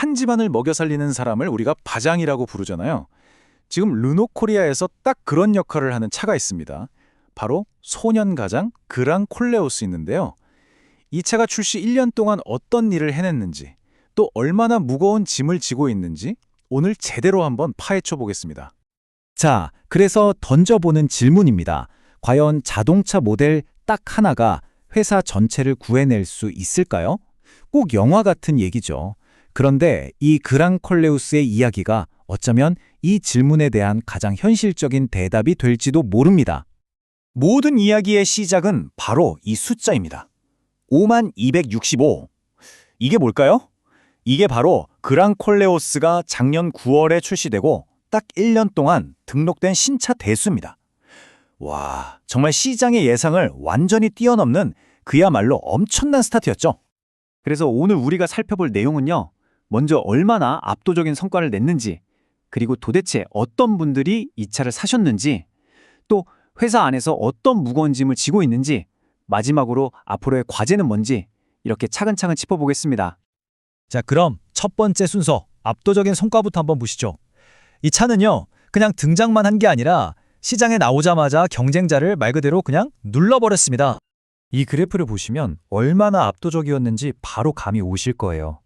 한 집안을 먹여 살리는 사람을 우리가 바장이라고 부르잖아요. 지금 르노코리아에서 딱 그런 역할을 하는 차가 있습니다. 바로 소년 가장 그랑 콜레오스 있는데요. 이 차가 출시 1년 동안 어떤 일을 해냈는지, 또 얼마나 무거운 짐을 지고 있는지 오늘 제대로 한번 파헤쳐 보겠습니다. 자, 그래서 던져보는 질문입니다. 과연 자동차 모델 딱 하나가 회사 전체를 구해낼 수 있을까요? 꼭 영화 같은 얘기죠. 그런데 이 그랑콜레우스의 이야기가 어쩌면 이 질문에 대한 가장 현실적인 대답이 될지도 모릅니다. 모든 이야기의 시작은 바로 이 숫자입니다. 5만 265. 이게 뭘까요? 이게 바로 그랑콜레오스가 작년 9월에 출시되고 딱 1년 동안 등록된 신차 대수입니다. 와, 정말 시장의 예상을 완전히 뛰어넘는 그야말로 엄청난 스타트였죠. 그래서 오늘 우리가 살펴볼 내용은요. 먼저 얼마나 압도적인 성과를 냈는지, 그리고 도대체 어떤 분들이 이 차를 사셨는지, 또 회사 안에서 어떤 무거운 짐을 지고 있는지, 마지막으로 앞으로의 과제는 뭔지 이렇게 차근차근 짚어보겠습니다. 자, 그럼 첫 번째 순서, 압도적인 성과부터 한번 보시죠. 이 차는요, 그냥 등장만 한 게 아니라 시장에 나오자마자 경쟁자를 말 그대로 그냥 눌러버렸습니다. 이 그래프를 보시면 얼마나 압도적이었는지 바로 감이 오실 거예요.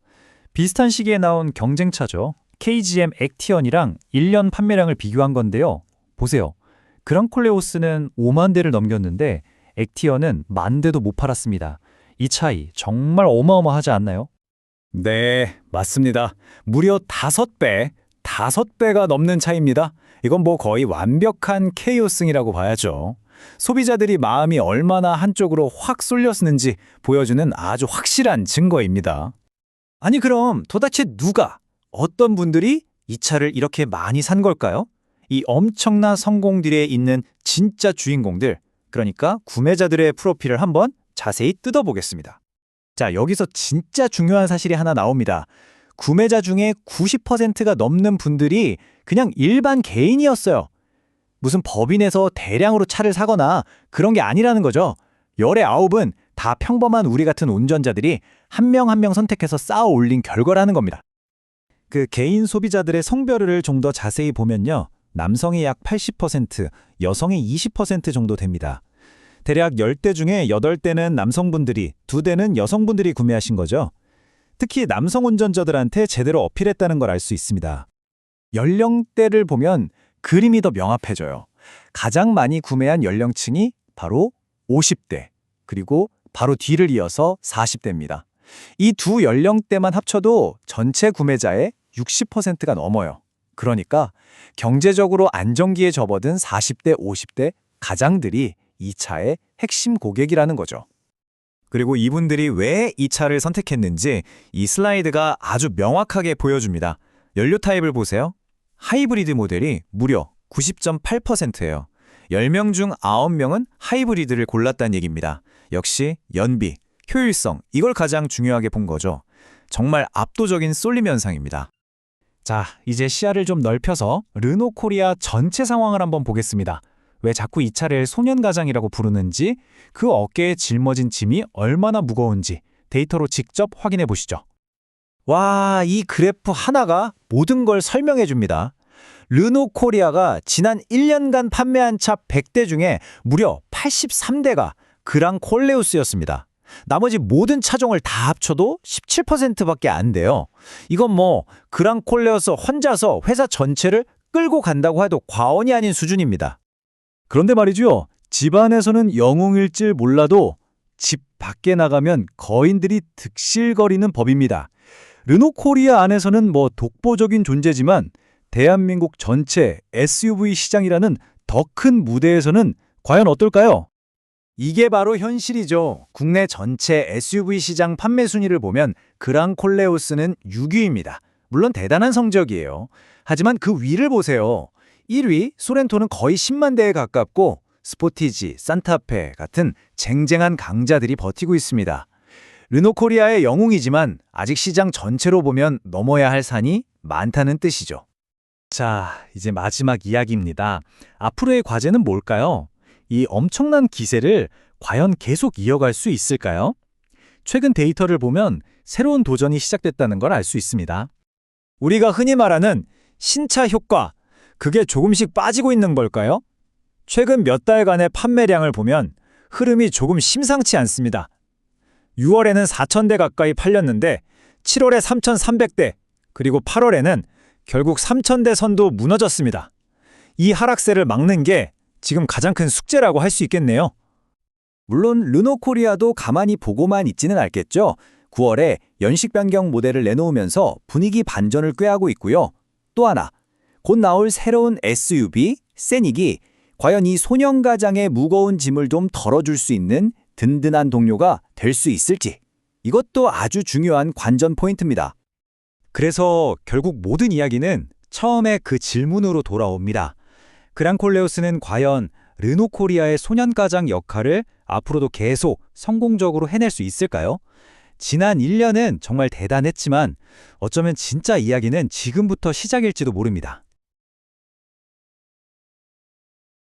비슷한 시기에 나온 경쟁차죠. KGM 액티언이랑 1년 판매량을 비교한 건데요. 보세요. 그랑콜레오스는 5만 대를 넘겼는데 액티언은 만 대도 못 팔았습니다. 이 차이 정말 어마어마하지 않나요? 네, 맞습니다. 무려 5배, 5배가 넘는 차이입니다. 이건 뭐 거의 완벽한 KO승이라고 봐야죠. 소비자들이 마음이 얼마나 한쪽으로 확 쏠렸는지 보여주는 아주 확실한 증거입니다. 아니 그럼 도대체 누가, 어떤 분들이 이 차를 이렇게 많이 산 걸까요? 이 엄청난 성공들에 있는 진짜 주인공들, 그러니까 구매자들의 프로필을 한번 자세히 뜯어보겠습니다. 자, 여기서 진짜 중요한 사실이 하나 나옵니다. 구매자 중에 90%가 넘는 분들이 그냥 일반 개인이었어요. 무슨 법인에서 대량으로 차를 사거나 그런 게 아니라는 거죠. 열의 아홉은 다 평범한 우리 같은 운전자들이 한 명 한 명 선택해서 쌓아 올린 결과라는 겁니다. 그 개인 소비자들의 성별을 좀 더 자세히 보면요. 남성이 약 80%, 여성이 20% 정도 됩니다. 대략 10대 중에 8대는 남성분들이, 2대는 여성분들이 구매하신 거죠. 특히 남성 운전자들한테 제대로 어필했다는 걸 알 수 있습니다. 연령대를 보면 그림이 더 명확해져요. 가장 많이 구매한 연령층이 바로 50대, 그리고 바로 뒤를 이어서 40대입니다. 이 두 연령대만 합쳐도 전체 구매자의 60%가 넘어요. 그러니까 경제적으로 안정기에 접어든 40대, 50대 가장들이 이 차의 핵심 고객이라는 거죠. 그리고 이분들이 왜 이 차를 선택했는지 이 슬라이드가 아주 명확하게 보여줍니다. 연료 타입을 보세요. 하이브리드 모델이 무려 90.8%예요. 10명 중 9명은 하이브리드를 골랐다는 얘기입니다. 역시 연비, 효율성, 이걸 가장 중요하게 본 거죠. 정말 압도적인 쏠림 현상입니다. 자, 이제 시야를 좀 넓혀서 르노 코리아 전체 상황을 한번 보겠습니다. 왜 자꾸 이 차를 소년가장이라고 부르는지, 그 어깨에 짊어진 짐이 얼마나 무거운지 데이터로 직접 확인해 보시죠. 와, 이 그래프 하나가 모든 걸 설명해 줍니다. 르노 코리아가 지난 1년간 판매한 차 100대 중에 무려 83대가 그랑 콜레우스였습니다. 나머지 모든 차종을 다 합쳐도 17%밖에 안 돼요. 이건 뭐 그랑 콜레우스 혼자서 회사 전체를 끌고 간다고 해도 과언이 아닌 수준입니다. 그런데 말이죠. 집 안에서는 영웅일지 몰라도 집 밖에 나가면 거인들이 득실거리는 법입니다. 르노 코리아 안에서는 뭐 독보적인 존재지만 대한민국 전체 SUV 시장이라는 더 큰 무대에서는 과연 어떨까요? 이게 바로 현실이죠. 국내 전체 SUV 시장 판매 순위를 보면 그랑 콜레오스는 6위입니다. 물론 대단한 성적이에요. 하지만 그 위를 보세요. 1위 소렌토는 거의 10만 대에 가깝고 스포티지, 산타페 같은 쟁쟁한 강자들이 버티고 있습니다. 르노코리아의 영웅이지만 아직 시장 전체로 보면 넘어야 할 산이 많다는 뜻이죠. 자, 이제 마지막 이야기입니다. 앞으로의 과제는 뭘까요? 이 엄청난 기세를 과연 계속 이어갈 수 있을까요? 최근 데이터를 보면 새로운 도전이 시작됐다는 걸 알 수 있습니다. 우리가 흔히 말하는 신차 효과, 그게 조금씩 빠지고 있는 걸까요? 최근 몇 달간의 판매량을 보면 흐름이 조금 심상치 않습니다. 6월에는 4,000대 가까이 팔렸는데 7월에 3,300대, 그리고 8월에는 결국 3,000대 선도 무너졌습니다. 이 하락세를 막는 게 지금 가장 큰 숙제라고 할 수 있겠네요. 물론 르노코리아도 가만히 보고만 있지는 않겠죠. 9월에 연식 변경 모델을 내놓으면서 분위기 반전을 꾀하고 있고요. 또 하나, 곧 나올 새로운 SUV, 세닉이 과연 이 소년 가장의 무거운 짐을 좀 덜어줄 수 있는 든든한 동료가 될 수 있을지 이것도 아주 중요한 관전 포인트입니다. 그래서 결국 모든 이야기는 처음에 그 질문으로 돌아옵니다. 그랑콜레오스는 과연 르노코리아의 소년가장 역할을 앞으로도 계속 성공적으로 해낼 수 있을까요? 지난 1년은 정말 대단했지만 어쩌면 진짜 이야기는 지금부터 시작일지도 모릅니다.